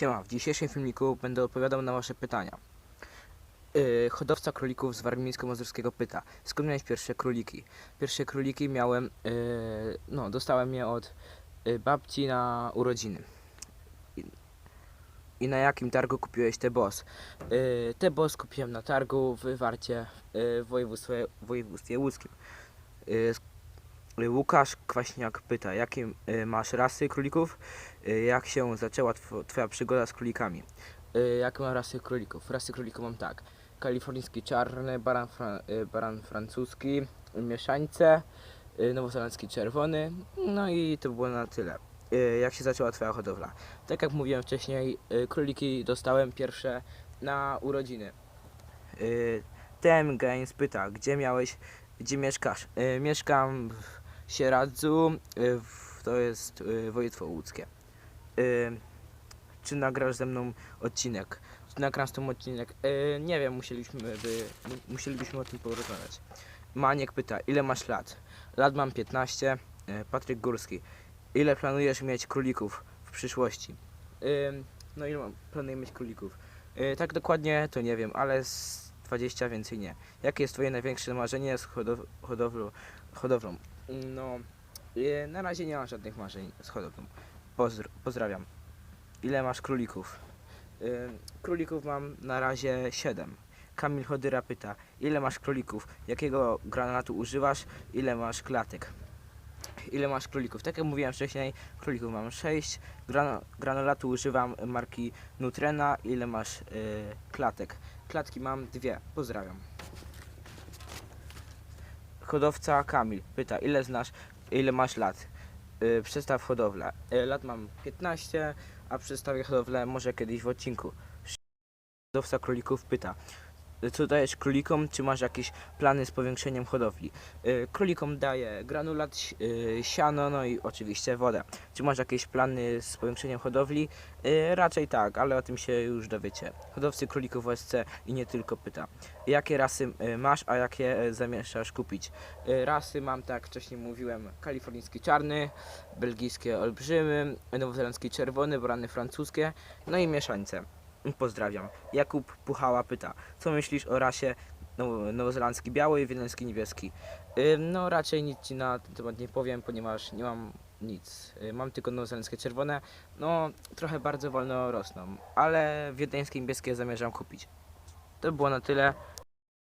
Siema, w dzisiejszym filmiku będę odpowiadał na wasze pytania. Yy, hodowca królików z warmińsko-mazurskiego pyta, skąd miałeś pierwsze króliki? Pierwsze króliki miałem, yy, no dostałem je od yy, babci na urodziny. I, I na jakim targu kupiłeś te boss? Yy, te boss kupiłem na targu w Warcie yy, w województwie, województwie łódzkim. Yy, Łukasz Kwaśniak pyta, jakie y, masz rasy królików? Y, Jak się zaczęła tw- twoja przygoda z królikami? Y, Jakie mam rasy królików? Rasy królików mam tak. Kalifornijski czarny, baran, baran francuski, mieszańce, nowozelandzki czerwony. No i to było na tyle. Jak się zaczęła twoja hodowla? Tak jak mówiłem wcześniej, króliki dostałem pierwsze na urodziny. TM Games pyta, gdzie miałeś, gdzie mieszkasz? Mieszkam w Sieradzu, y, to jest y, województwo łódzkie. Y, Czy nagrasz ze mną odcinek? Czy nagram odcinek? Nie wiem, musieliśmy, by, mu- musielibyśmy o tym porozmawiać. Maniek pyta, ile masz lat? Lat mam 15. Y, Patryk Górski, ile planujesz mieć królików w przyszłości? No ile mam, planuję mieć królików? Tak dokładnie to nie wiem, ale z 20 więcej nie. Jakie jest twoje największe marzenie z hodow hodowlą? hodowlą? No, y, na razie nie mam żadnych marzeń z hodowlą. Pozdr pozdrawiam. Ile masz królików? Y, Królików mam na razie 7. Kamil Chodyra pyta, ile masz królików? Jakiego granatu używasz? Ile masz klatek? Ile masz królików? Tak jak mówiłem wcześniej, królików mam 6. Grano, granulatu używam marki Nutrena. Ile masz y, klatek? Klatki mam dwie. Pozdrawiam. Hodowca Kamil pyta, ile znasz, ile masz lat? Yy, przedstaw hodowlę. Yy, lat mam 15, a przedstawię hodowlę może kiedyś w odcinku. Hodowca królików pyta, y, co dajesz królikom, czy masz jakieś plany z powiększeniem hodowli? Yy, królikom daję granulat, yy, siano, no i oczywiście wodę. Czy masz jakieś plany z powiększeniem hodowli? Yy, raczej tak, ale o tym się już dowiecie. Hodowcy królików OSC i nie tylko pyta. Jakie rasy y, masz, a jakie y, zamierzasz kupić? Y, Rasy mam, tak wcześniej mówiłem, kalifornijski czarny, belgijskie olbrzymy, nowozelandzki czerwony, brany francuskie, no i mieszańce. Pozdrawiam. Jakub Puchała pyta, co myślisz o rasie now- nowozelandzki biały i wiedeński niebieski? No raczej nic Ci na ten temat nie powiem, ponieważ nie mam nic. Y, Mam tylko nowozelandzkie czerwone, no trochę bardzo wolno rosną, ale wiedeńskie niebieskie zamierzam kupić. To było na tyle.